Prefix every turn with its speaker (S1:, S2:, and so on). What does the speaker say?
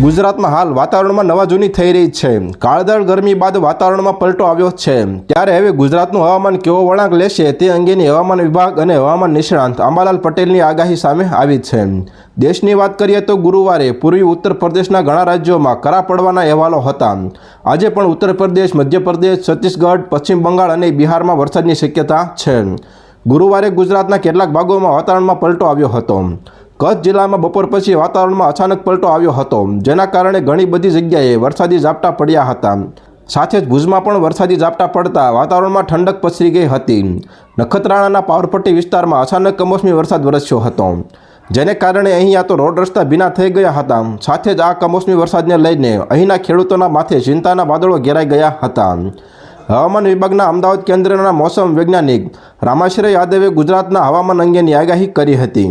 S1: ગુજરાતમાં હાલ વાતાવરણમાં નવા જૂની થઈ રહી છે. કાળદાળ ગરમી બાદ વાતાવરણમાં પલટો આવ્યો છે. ત્યારે હવે ગુજરાતનું હવામાન કેવો વળાંક લેશે તે અંગેની હવામાન વિભાગ અને હવામાન નિષ્ણાંત આંબાલાલ પટેલની આગાહી સામે આવી છે. દેશની વાત કરીએ તો ગુરુવારે પૂર્વી ઉત્તર પ્રદેશના ઘણા રાજ્યોમાં કરા પડવાના અહેવાલો હતા. આજે પણ ઉત્તર પ્રદેશ, મધ્યપ્રદેશ, છત્તીસગઢ, પશ્ચિમ બંગાળ અને બિહારમાં વરસાદની શક્યતા છે. ગુરુવારે ગુજરાતના કેટલાક ભાગોમાં વાતાવરણમાં પલટો આવ્યો હતો. કચ્છ જિલ્લામાં બપોર પછી વાતાવરણમાં અચાનક પલટો આવ્યો હતો, જેના કારણે ઘણી બધી જગ્યાએ વરસાદી ઝાપટા પડ્યા હતા. સાથે જ ભુજમાં પણ વરસાદી ઝાપટા પડતા વાતાવરણમાં ઠંડક પસરી ગઈ હતી. નખત્રાણાના પાવરપટ્ટી વિસ્તારમાં અચાનક કમોસમી વરસાદ વરસ્યો હતો, જેને કારણે અહીંયા તો રોડ રસ્તા ભીના થઈ ગયા હતા. સાથે જ આ કમોસમી વરસાદને લઈને અહીંના ખેડૂતોના માથે ચિંતાના વાદળો ઘેરાઈ ગયા હતા. હવામાન વિભાગના અમદાવાદ કેન્દ્રના મોસમ વૈજ્ઞાનિક રામાશ્રય યાદવે ગુજરાતના હવામાન અંગેની આગાહી કરી હતી.